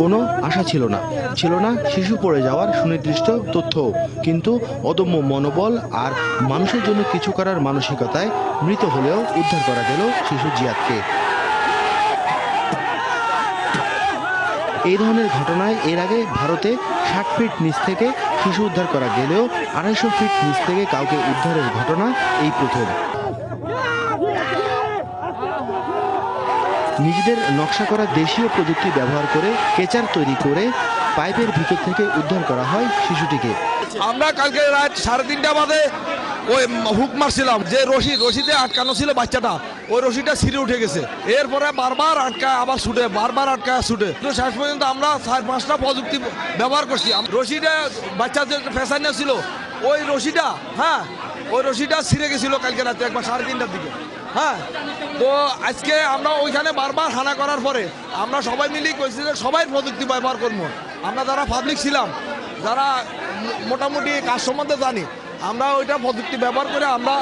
কোনো আশা ছিল না। ছিল না শিশু পড়ে যাওয়ার সুনির্দিষ্ট তথ্য কিন্তু অদম্য মনোবল আর মানুষের জন্য কিছু করার মানসিকতায় মৃত হলেও উদ্ধার করা গেল শিশু জিয়াদকে। এই ধরনের ঘটনায় এর আগে ভারতে ষাট ফিট নিচ থেকে শিশু উদ্ধার করা গেলেও আড়াইশো ফিট নিচ থেকে কাউকে উদ্ধারের ঘটনা এই প্রথম। নিজেদের নকশা করা দেশীয় প্রযুক্তি ব্যবহার করে কেচার তৈরি করে পাইপের ভিতর থেকে উদ্ধার করা হয় শিশুটিকে। আমরা কালকে রাত সাড়ে তিনটা বাদে ওই হুক মারছিলাম যে রশি, রশিতে আটকানো ছিল বাচ্চাটা, ওই রশিটা ছিঁড়ে উঠে গেছে। এরপরে বারবার আটকায়, আবার ছুটে, বারবার আটকায়, ছুটে। তো শেষ পর্যন্ত আমরা চার পাঁচটা প্রযুক্তি ব্যবহার করছি। রশিটা বাচ্চাদের ফেসানো ছিল। ওই রশিটা হ্যাঁ ওই রশিটা ছিঁড়ে গেছিল কালকে রাতে, একবার সাড়ে তিনটার দিকে। হ্যাঁ? তো আজকে আমরা ওইখানে বারবার হানা করার পরে আমরা সবাই মিলেই কইছি যে সবাই প্রযুক্তি ব্যবহার করব। আমরা যারা পাবলিক ছিলাম, যারা মোটামুটি কাজ সম্বন্ধে জানি, আমরা ওইটা প্রযুক্তি ব্যবহার করে আমরা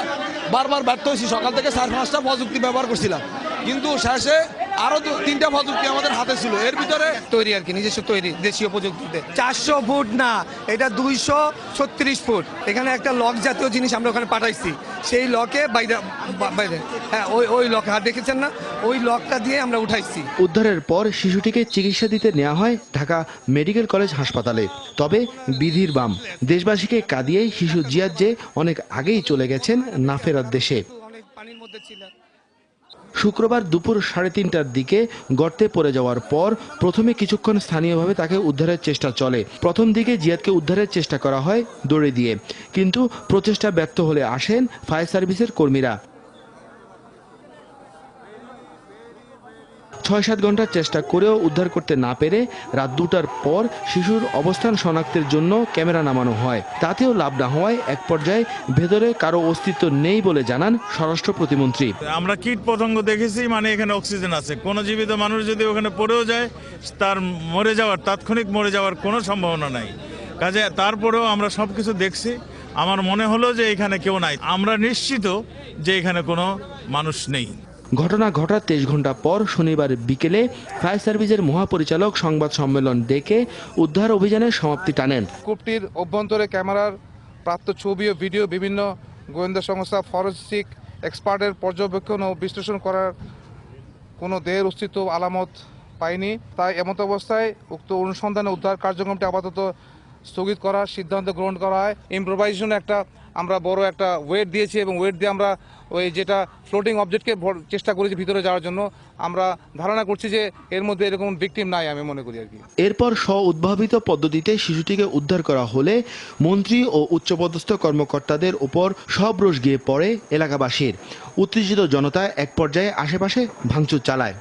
বারবার ব্যর্থ হয়েছি। সকাল থেকে চার পাঁচটা প্রযুক্তি ব্যবহার করছিলাম। কিন্তু শেষে আরও তিনটা প্রযুক্তি আমাদের হাতে ছিল। এর ভিতরে তৈরি আর কি নিজস্ব তৈরি দেশীয় প্রযুক্তিতে। চারশো ফুট না এটা দুইশো ছত্রিশ ফুট। এখানে একটা লক জাতীয় জিনিস আমরা ওখানে পাঠাইছি। সেই লকে বাইরে বাইরে হ্যাঁ ওই ওই লক। হাত দেখেছেন না? ওই লকটা দিয়ে আমরা উঠাইছি। উদ্ধারের পর শিশুটিকে চিকিৎসা দিতে নেওয়া হয় ঢাকা মেডিকেল কলেজ হাসপাতালে। তবে বিধির বাম দেশবাসীকে কাঁদিয়েই শিশু জিয়াদ যে অনেক আগেই চলে গেছেন না ফেরার দেশে। অনেক পানির মধ্যে ছিল শুক্রবার দুপুর সাড়ে তিনটার দিকে গর্তে পড়ে যাওয়ার পর প্রথমে কিছুক্ষণ স্থানীয়ভাবে তাকে উদ্ধারের চেষ্টা চলে। প্রথম দিকে জিয়াদকে উদ্ধারের চেষ্টা করা হয় দড়ি দিয়ে। কিন্তু প্রচেষ্টা ব্যর্থ হলে আসেন ফায়ার সার্ভিসের কর্মীরা। ছয় সাত ঘণ্টার চেষ্টা করেও উদ্ধার করতে না পেরে রাত দুটার পর শিশুর অবস্থান শনাক্তের জন্য ক্যামেরা নামানো হয়। তাতেও লাভ না হওয়ায় এক পর্যায়ে ভেতরে কারও অস্তিত্ব নেই বলে জানান স্বরাষ্ট্র প্রতিমন্ত্রী। আমরা কীট পতঙ্গ দেখেছি মানে এখানে অক্সিজেন আছে। কোনো জীবিত মানুষ যদি ওখানে পড়েও যায়, তার মরে যাওয়ার, তাৎক্ষণিক মরে যাওয়ার কোনো সম্ভাবনা নাই। কাজে তারপরেও আমরা সব কিছু দেখছি। আমার মনে হলো যে এখানে কেউ নাই। আমরা নিশ্চিত যে এখানে কোনো মানুষ নেই। ঘটনা ঘটার তেইশ ঘণ্টা পর শনিবার বিকেলে ফায়ার সার্ভিসের মহাপরিচালক সংবাদ সম্মেলন ডেকে উদ্ধার অভিযানের সমাপ্তি টানেন। কূপটির অভ্যন্তরে ক্যামেরার প্রাপ্ত ছবি ও ভিডিও বিভিন্ন গোয়েন্দা সংস্থা ফরেন্সিক এক্সপার্টের পর্যবেক্ষণ ও বিশ্লেষণ করার কোনো দেহের অস্তিত্ব আলামত পায়নি। তাই এমত অবস্থায় উক্ত অনুসন্ধানে উদ্ধার কার্যক্রমটি আপাতত স্থগিত করার সিদ্ধান্ত গ্রহণ করা হয়। ইম্প্রোভাইজেশন একটা আমরা বড় একটা ওয়েট দিয়েছি এবং ওয়েট দিয়ে আমরা ওই যেটা ফ্লোটিং অবজেক্টকে চেষ্টা করেছি ভিতরে যাওয়ার জন্য, আমরা ধারণা করছি যে এর মধ্যে এরকম ভিকটিম নাই আমি মনে করি আর কি। এরপর স্ব উদ্ভাবিত পদ্ধতিতে শিশুটিকে উদ্ধার করা হলে মন্ত্রী ও উচ্চপদস্থ কর্মকর্তাদের উপর সব রোষ গিয়ে পড়ে এলাকাবাসীর। উত্তেজিত জনতা এক পর্যায়ে আশেপাশে ভাঙচুর চালায়।